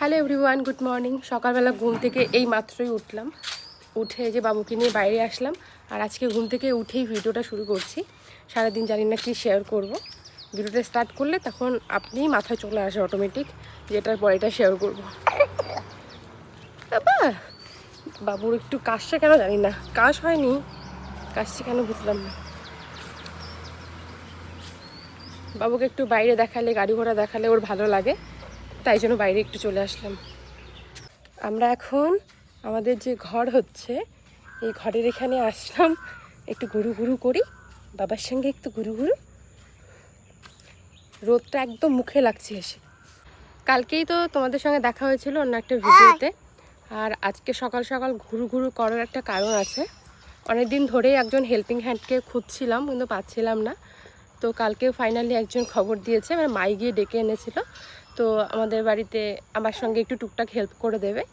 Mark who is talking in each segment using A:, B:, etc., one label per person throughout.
A: Hello everyone good morning সকালবেলা ঘুম থেকে এই মাত্রই উঠলাম। উঠে যে বাবুকে নিয়ে বাইরে আসলাম। আর আজকে ঘুম থেকে উঠেই ভিডিওটা শুরু করছি। সারাদিন জানি না কি শেয়ার করব। ভিডিওটা স্টার্ট করলে তখন আপনি মাথায় চলে আসে অটোমেটিক যেটার পর এটা শেয়ার করব। বাবা, বাবুর একটু কাশছে কেন জানি না। কাশ হয়নি। কাশছে কেন বুঝলাম না। বাবুকে একটু বাইরে দেখালে, গাড়ি ঘোড়া দেখালে ওর ভালো লাগে। তাই জন্য বাইরে একটু চলে আসলাম। আমরা এখন আমাদের যে ঘর হচ্ছে, এই ঘরের এখানে আসলাম। একটু ঘুরু ঘুরু করি, বাবার সঙ্গে একটু ঘুরু ঘুরু। রোদটা একদম মুখে লাগছে এসে। কালকেই তো তোমাদের সঙ্গে দেখা হয়েছিল অন্য একটা ভিডিওতে। আর আজকে সকাল সকাল ঘুরু ঘুরু করার একটা কারণ আছে। অনেক দিন ধরেই একজন হেল্পিং হ্যান্ডকে খুঁজছিলাম, কিন্তু পাচ্ছিলাম না। তো কালকে ফাইনালি একজন খবর দিয়েছে মানে মাই গিয়ে ডেকে এনেছিল। তো আমাদের বাড়িতে আমার সঙ্গে একটু টুকটাক হেল্প করে দেবে।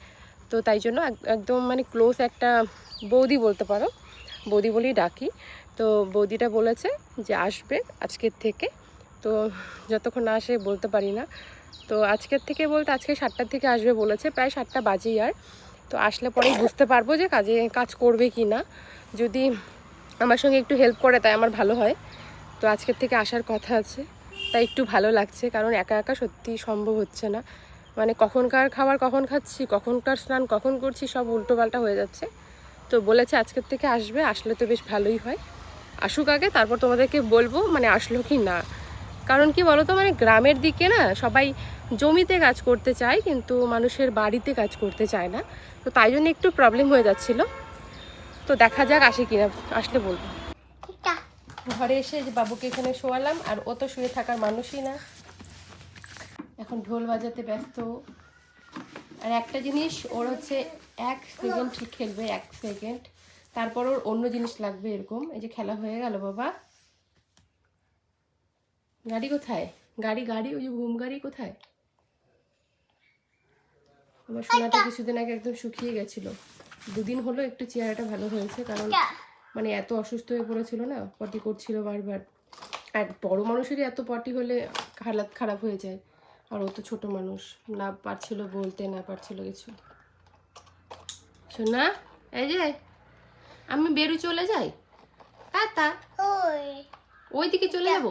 A: তো তাই জন্য এক- একদম মানে ক্লোজ একটা বৌদি বলতে পারো, বৌদি বলেই ডাকি। তো বৌদিটা বলেছে যে আসবে আজকের থেকে। তো যতক্ষণ না আসে বলতে পারি না। তো আজকের থেকে বলতে আজকে সাতটার থেকে আসবে বলেছে, প্রায় সাতটা বাজেই আর। তো আসলে পরেই বুঝতে পারব যে কাজে, কাজ করবে কি না। যদি আমার সঙ্গে একটু হেল্প করে তাই আমার ভালো হয়। তো আজকের থেকে আসার কথা আছে। তাই একটু ভালো লাগছে, কারণ একা একা সত্যি সম্ভব হচ্ছে না। মানে কখনকার খাবার কখন খাচ্ছি, কখনকার স্নান কখন করছি, সব উল্টোপাল্টা হয়ে যাচ্ছে। তো বলেছে আজকের থেকে আসবে, আসলে তো বেশ ভালোই হয়। আসুক আগে, তারপর তোমাদেরকে বলব মানে আসলো কি না। কারণ কি বলতো মানে গ্রামের দিকে না সবাই জমিতে কাজ করতে চায়, কিন্তু মানুষের বাড়িতে কাজ করতে চায় না। তো তাই জন্য একটু প্রবলেম হয়ে যাচ্ছিল। তো দেখা যাক আসে কিনা, আসলে বলব। ঘরে এসে যে বাবুকে এখানে শোয়ালাম আর ও তো শুয়ে থাকার মানুষই না। এখন ঢোল বাজাতে ব্যস্ত। আর একটা জিনিস ওর হচ্ছে এক সেকেন্ড ঠিক খেলবে এক সেকেন্ড তারপর ওর অন্য জিনিস লাগবে এরকম। এই যে খেলা হয়ে গেল বাবা। গাড়ি কোথায়? গাড়ি গাড়ি ওই যে ঘুম গাড়ি কোথায়? আমার সোনাটা কিছুদিন আগে একদম শুকিয়ে গেছিল। দুদিন হলো একটু চেহারাটা ভালো হয়েছে কারণ মানে এত অসুস্থ হয়ে পড়েছিল না পটি করছিল বারবার। আর বড় মানুষেরই এত পটি হলে হালাত খারাপ হয়ে যায়। আর ও তো ছোট মানুষ না পারছিল বলতে না পারছিল কিছু। শোনা এই যে আমি বেরু চলে যাই? কাতা ওই। দিকে চলে যাব?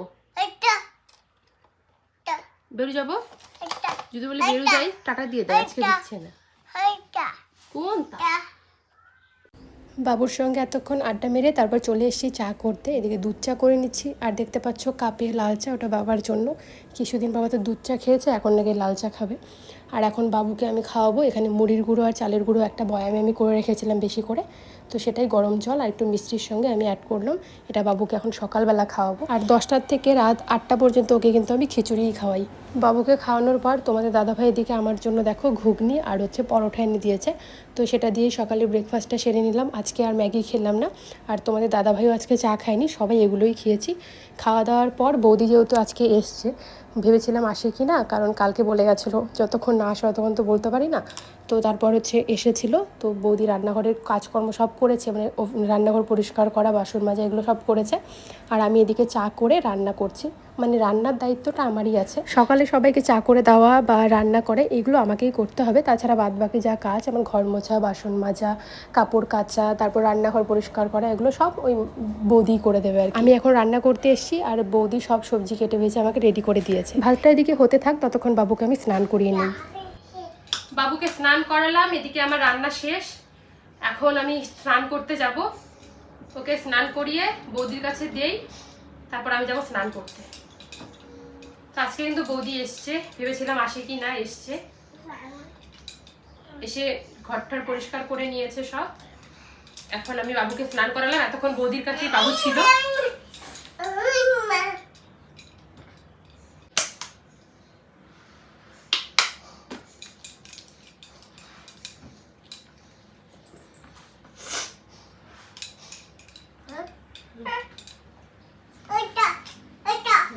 A: বেরু যাব? যদি বলে বেরু যাই টাটা দিয়ে দেয় আজকে দিচ্ছে না। কোন তা বাবুর সঙ্গে এতক্ষণ আড্ডা মেরে তারপর চলে এসেছি চা করতে। এদিকে দুধ চা করে নিচ্ছি। আর দেখতে পাচ্ছ কাপে লাল চা, ওটা বাবার জন্য। কিছুদিন বাবা তো দুধ চা খেয়েছে, এখন নাকি লাল চা খাবে। আর এখন বাবুকে আমি খাওয়াবো। এখানে মুড়ির গুঁড়ো আর চালের গুঁড়ো একটা বয়ামে আমি করে রেখেছিলাম বেশি করে। তো সেটাই গরম জল আর একটু মিষ্টির সঙ্গে আমি অ্যাড করলাম। এটা বাবুকে এখন সকালবেলা খাওয়াবো। আর দশটার থেকে রাত আটটা পর্যন্ত ওকে কিন্তু আমি খিচুড়িই খাওয়াই। বাবুকে খাওয়ানোর পর তোমাদের দাদাভাই এদিকে আমার জন্য দেখো ঘুগনি আর হচ্ছে পরোটা এনে দিয়েছে। তো সেটা দিয়েই সকালে ব্রেকফাস্টটা সেরে নিলাম। আজকে আর ম্যাগি খেলাম না। আর তোমাদের দাদাভাইও আজকে চা খায়নি, সবাই এগুলোই খেয়েছি। খাওয়া দাওয়ার পর বৌদি যেহেতু আজকে এসছে ভেবেছিলাম আসে কি না, কারণ কালকে বলে গেছিল, যতক্ষণ না আসে ততক্ষণ তো বলতে পারি না। তো তারপর হচ্ছে এসেছিল, তো বৌদি রান্নাঘরের কাজকর্ম সব করেছে মানে রান্নাঘর পরিষ্কার করা, বাসন মাজা এগুলো সব করেছে। আর আমি এদিকে চা করে রান্না করছি মানে রান্নার দায়িত্বটা আমারই আছে। সকালে সবাইকে চা করে দেওয়া বা রান্না করে, এগুলো আমাকেই করতে হবে। তাছাড়া বাদ বাকি যা কাজ আমার ঘর মোছা, বাসন মাজা, কাপড় কাচা, তারপর রান্নাঘর পরিষ্কার করা, এগুলো সব ওই বৌদি করে দেবে আর আমি এখন রান্না করতে এসেছি, আর বৌদি সব সবজি কেটে ভেজে আমাকে রেডি করে দিয়েছে। ভাতটা এদিকে হতে থাক, ততক্ষণ বাবুকে আমি স্নান করিয়ে নিই। বাবুকে স্নান করালাম, এদিকে আমার রান্না শেষ। এখন আমি স্নান করতে যাব। ওকে স্নান করিয়ে বৌদির কাছে দেই, তারপর আমি যাব স্নান করতে। আজকে কিন্তু বৌদি এসছে, ভেবেছিলাম আসে কি না, এসছে। এসে ঘরটার পরিষ্কার করে নিয়েছে সব। এখন আমি বাবুকে স্নান করালাম, এতক্ষণ বৌদির কাছেই বাবু ছিল।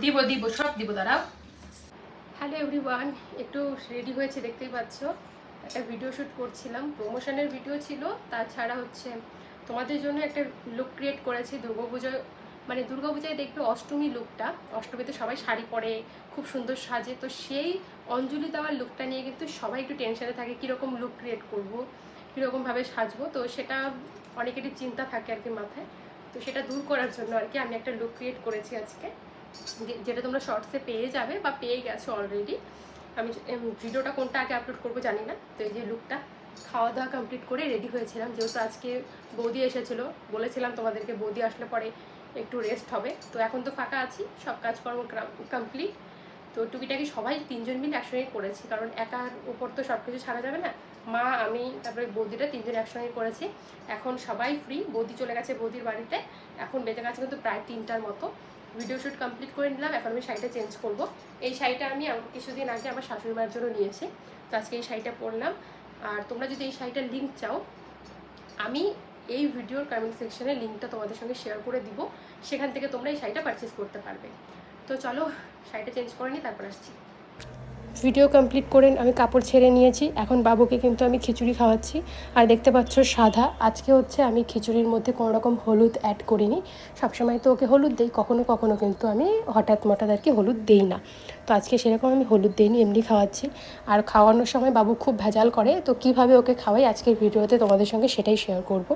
A: দিব দিব, সব দিব, দাঁড়াও। হ্যালো এভরিওয়ান একটু রেডি হয়েছে, দেখতেই পাচ্ছ। একটা ভিডিও শ্যুট করছিলাম। প্রমোশনের ভিডিও ছিল, তাছাড়া হচ্ছে তোমাদের জন্য একটা লুক ক্রিয়েট করেছি দুর্গাপুজো মানে দুর্গাপূজায় দেখবে অষ্টমী লুকটা অষ্টমীতে সবাই শাড়ি পরে, খুব সুন্দর সাজে। তো সেই অঞ্জলি দেওয়ার লুকটা নিয়ে কিন্তু সবাই একটু টেনশনে থাকে, কীরকম লুক ক্রিয়েট করব, কীরকমভাবে সাজবো। তো সেটা অনেকেরই চিন্তা থাকে আর কি মাথায়। তো সেটা দূর করার জন্য আর কি আমি একটা লুক ক্রিয়েট করেছি আজকে। যেটা তোমরা শর্টসে পেয়ে যাবে বা পেয়ে গেছো অলরেডি আমি ভিডিওটা কোনটা আগে আপলোড করব জানি না। তো এই যে লুকটা খাওয়া দাওয়া কমপ্লিট করে রেডি হয়েছিলাম। যেহেতু আজকে বৌদি এসেছিল, বলেছিলাম তোমাদেরকে বৌদি আসলে পরে একটু রেস্ট হবে। তো এখন তো ফাঁকা আছি, সব কাজকর্ম কমপ্লিট তো টুকিটাকি সবাই তিনজন মিলে একসঙ্গে করেছি, কারণ একার উপর তো সব কিছু ছাড়া যাবে না। মা, আমি, তারপরে বৌদিটা তিনজন একসঙ্গে করেছি। এখন সবাই ফ্রি বৌদি চলে গেছে বৌদির বাড়িতে। এখন বেঁচে গেছে কিন্তু প্রায় তিনটার মতো। ভিডিও শ্যুট কমপ্লিট করে নিলাম। এখন আমি শাড়িটা চেঞ্জ করব। এই শাড়িটা আমি কিছুদিন আগে আমার শাশুড়ি মায়ের জন্য নিয়েছি। তো আজকে এই শাড়িটা পরলাম। আর তোমরা যদি এই শাড়িটার লিঙ্ক চাও, আমি এই ভিডিওর কমেন্ট সেকশনে লিঙ্কটা তোমাদের সঙ্গে শেয়ার করে দিব। সেখান থেকে তোমরা এই শাড়িটা পারচেস করতে পারবে। তো চলো, শাড়িটা চেঞ্জ করে নিই, তারপর আসছি। ভিডিও কমপ্লিট করে আমি কাপড় ছেড়ে নিয়েছি। এখন বাবুকে কিন্তু আমি খিচুড়ি খাওয়াচ্ছি। আর দেখতে পাচ্ছ সাদা আজকে হচ্ছে আমি খিচুড়ির মধ্যে কোনো রকম হলুদ অ্যাড করিনি। সবসময় তো ওকে হলুদ দিই, কখনো কখনো কিন্তু আমি হঠাৎ মঠাৎ আর কি হলুদ দিই না। তো আজকে সেরকম আমি হলুদ দিইনি, এমনি খাওয়াচ্ছি। আর খাওয়ানোর সময় বাবু খুব ভেজাল করে, তো কীভাবে ওকে খাওয়াই আজকের ভিডিওতে তোমাদের সঙ্গে সেটাই শেয়ার করব।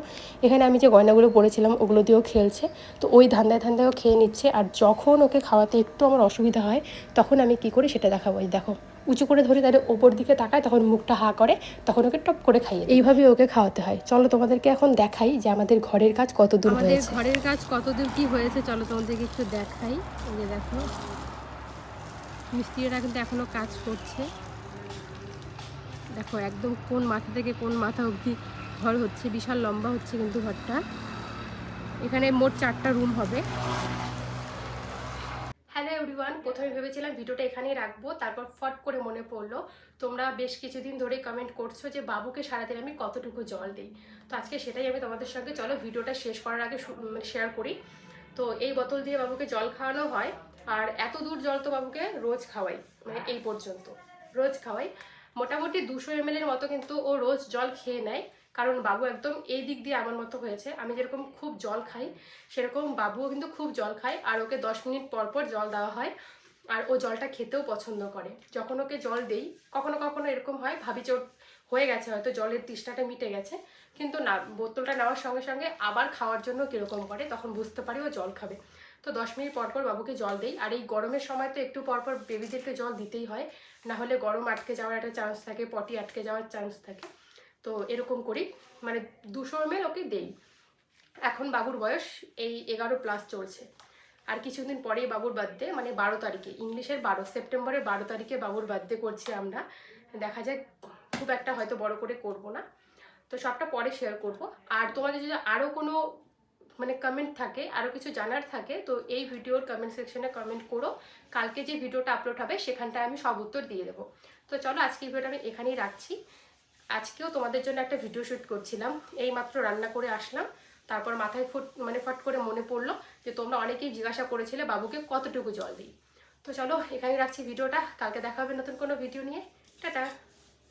A: এখানে আমি যে গয়নাগুলো পরেছিলাম, ওগুলো দিয়েও খেলছে। তো ওই ধান্দায় ধান্দায়ও খেয়ে নিচ্ছে। আর যখন ওকে খাওয়াতে একটু আমার অসুবিধা হয়, তখন আমি কি করি সেটা দেখাবো। দেখো। উঁচু করে ধরে তাদের ওপর দিকে তাকায় তখন মুখটা হা করে তখন ওকে টপ করে খাইয়ে এইভাবে ওকে খাওয়াতে হয়। চলো তোমাদেরকে এখন দেখাই যে আমাদের ঘরের কাজ কত দূর হয়েছে।
B: ঘরের কাজ কত দূর কি হয়েছে চলো তোমাদেরকে একটু দেখাই। এই যে দেখো মিস্ত্রিরা কিন্তু এখনও কাজ করছে। দেখো একদম কোন মাথা থেকে কোন মাথা অবধি ঘর হচ্ছে বিশাল লম্বা হচ্ছে কিন্তু ঘরটা। এখানে মোট চারটা রুম হবে।
A: এভরিওয়ান প্রথমে ভেবেছিলাম ভিডিওটা এখানেই রাখব, তারপর ফট করে মনে পড়ল। তোমরা বেশ কিছুদিন ধরেই কমেন্ট করছ যে, বাবুকে সারাদিন আমি কতটুকু জল দিই? তো আজকে সেটাই আমি তোমাদের সঙ্গে, চলো ভিডিওটা শেষ করার আগে শেয়ার করি। তো এই বোতল দিয়ে বাবুকে জল খাওয়ানো হয়, আর এত দূর জল তো বাবুকে রোজ খাওয়াই মানে এই পর্যন্ত, রোজ খাওয়াই। মোটামুটি দুশো এম এর মতো কিন্তু ও রোজ জল খেয়ে নেয়। কারণ বাবু একদম এই দিক দিয়ে আমার মতো হয়েছে। আমি যেরকম খুব জল খাই, সেরকম বাবুও কিন্তু খুব জল খায় আর ওকে দশ মিনিট পর পর জল দেওয়া হয় আর ও জলটা খেতেও পছন্দ করে। যখন ওকে জল দেই, কখনো কখনো এরকম হয়, ভাবি ওর হয়ে গেছে, হয়তো জলের তৃষ্ণাটা মিটে গেছে। কিন্তু না, বোতলটা নেওয়ার সঙ্গে সঙ্গে আবার খাওয়ার জন্য কীরকম করে, তখন বুঝতে পারি ও জল খাবে। তো দশ মিনিট পর পর বাবুকে জল দেই। আর এই গরমের সময় তো একটু পর পর বেবিদেরকে জল দিতেই হয়। না হলে গরম আটকে যাওয়ার একটা চান্স থাকে পটি আটকে যাওয়ার চান্স থাকে। তো এরকম করি। মানে দুশো এম ওকে দেই। এখন বাবুর বয়স এই এগারো প্লাস চলছে। আর কিছুদিন পরেই বাবুর বার্থডে মানে বারো তারিখে। ইংলিশের বারো, সেপ্টেম্বরের বারো তারিখে বাবুর বার্থডে করছি আমরা। দেখা যায় খুব একটা হয়তো বড় করে করব না। তো সবটা পরে শেয়ার করব। আর তোমাদের যদি আরও কোনো মানে কমেন্ট থাকে আরও কিছু জানার থাকে, তো এই ভিডিওর কমেন্ট সেকশনে কমেন্ট করো। কালকে যে ভিডিওটা আপলোড হবে, সেখানটায় আমি সব উত্তর দিয়ে দেবো। তো চলো, আজকের ভিডিওটা আমি এখানেই রাখছি। আজকেও তোমাদের জন্য একটা ভিডিও শ্যুট করছিলাম। এই মাত্র রান্না করে আসলাম। তারপর মাথায় ফুট মানে ফট করে মনে পড়ল যে তোমরা অনেকেই জিজ্ঞাসা করেছিলে, বাবুকে কতটুকু জল দিই? তো চলো, এখানেই রাখছি ভিডিওটা কালকে দেখা হবে নতুন কোনো ভিডিও নিয়ে। টাটা!